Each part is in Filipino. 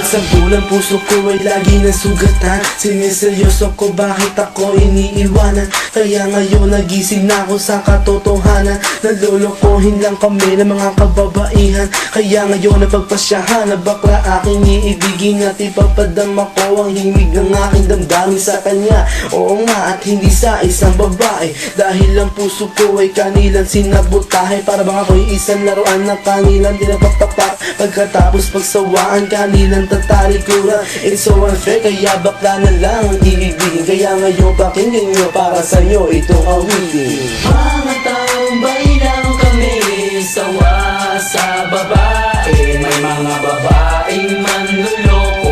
Sa bulan puso ko ay lagi ng sugatan Siniseryoso ko bakit ako iniiwanan? Kaya ngayon nagising na ako sa katotohanan. Nalolokohin lang kami ng mga kababaihan. Kaya ngayon napagpasyahan na bakla aking iibigin At ipapadama ko ang himig ng aking damdamin sa kanya. Oo nga at hindi sa isang babae. Dahil ang puso ko ay kanilang sinabotahe. Para bang ako'y isang laruan ng kanilang dinapapapa Pagkatapos pagsawaan kanilang tatalikuran It's so unfair kaya bakla na lang ang iibigin Kaya ngayon pakinggan nyo para sa'yo itong awitin Mga taong lang kami Sawa sa babae. May mga babaeng manluloko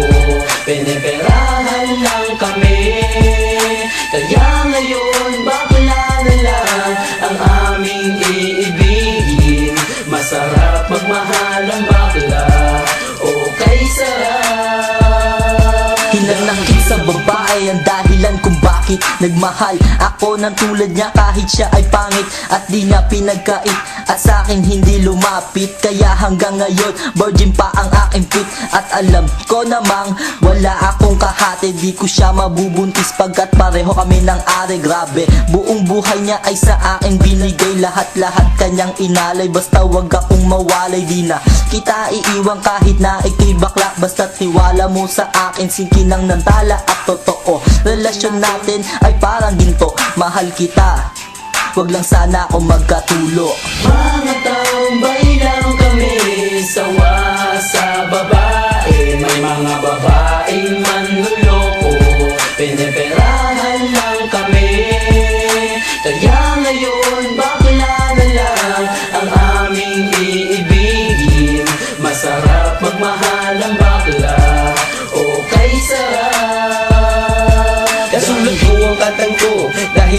Piniperahan lang kami babae ang dahilan kung bakit nagmahal? Ako ng tulad niya kahit siya ay pangit At di niya pinagkait. At sa akin hindi lumapit Kaya hanggang ngayon virgin pa ang aking pit. At alam ko namang wala akong kahati Di ko siya mabubuntis pagkat pareho kami ng ari. Grabe buong buhay niya ay sa akin binigay Lahat-lahat kanyang inalay. Basta wag akong mawalay Di na kita iiwan kahit na ikay bakla. Basta tiwala mo sa akin Sinkinang ng tala at totoo. Relasyon natin ay parang ginto. Mahal kita. Wag lang sana ako magkatulo. Mga taong lang kami Sawa sa babae? May mga babaeng manluloko. Piniperahan lang kami. Kaya ngayon bakla na lang Ang aming iibigin. Masarap magmahal ang bakla. Okay sarap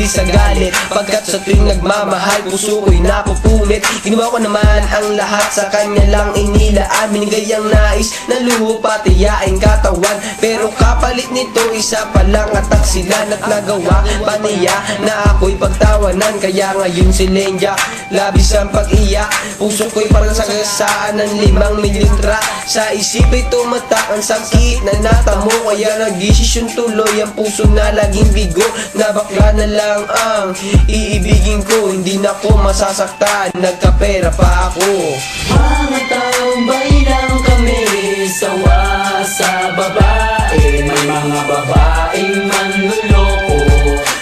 dahil sa galit. Pagkat sa tuwing nagmamahal puso ko'y napupunit. Ginawa ko naman ang lahat sa kanya lang inilaan. Binigay ang nais na luho pati yaing katawan. Pero kapalit nito isa pa lang atak sila At nagawa. Pa niya na ako'y pagtawanan Kaya ngayon si Lenja labis ang pag-iyak Puso ko'y parang sa kasaan ng limang milintra Sa isip ay tumatak ang sakit na natamo Kaya nagdesisyon tuloy ang puso na laging bigo. Na bakla na lang ang iibigin ko. Hindi na ko masasaktan, nagkapera pa ako. Mga taong lang kami Sawa sa babae. May mga babaeng manluloko.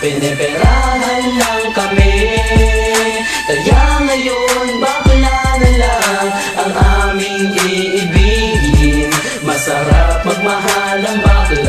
Piniperahan lang kami. Kaya ngayon bakla na lang Ang aming iibigin. Masarap magmahal ang bakla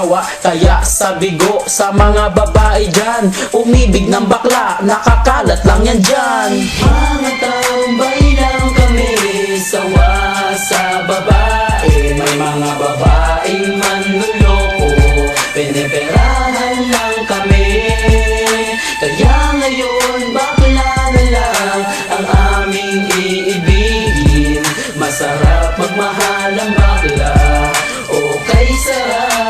kaawa-awa Kaya sabi ko sa mga babae dyan. Umibig ng bakla, nakakalat lang yan dyan. Mga taong lang kami Sawa sa babae. May mga babaeng manluloko Piniperahan lang kami. Kaya ngayon bakla na lang Ang aming iibigin. Masarap magmahal ang bakla sarap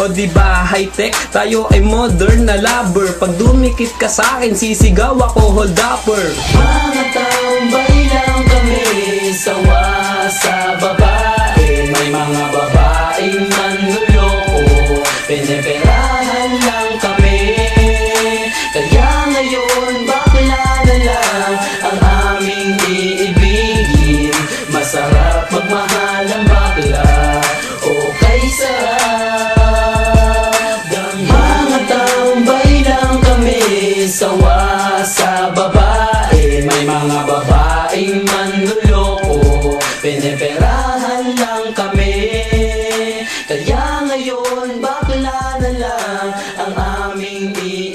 O di ba high tech tayo ay modern na lover Pag dumikit ka sa akin sisigaw ako hold upper. Mga taong lang kami Sawa sa babae sawa sa babae. May mga babaeng manluloko Pineperahan lang kami. Kaya ngayon bakla na lang ang aming pinag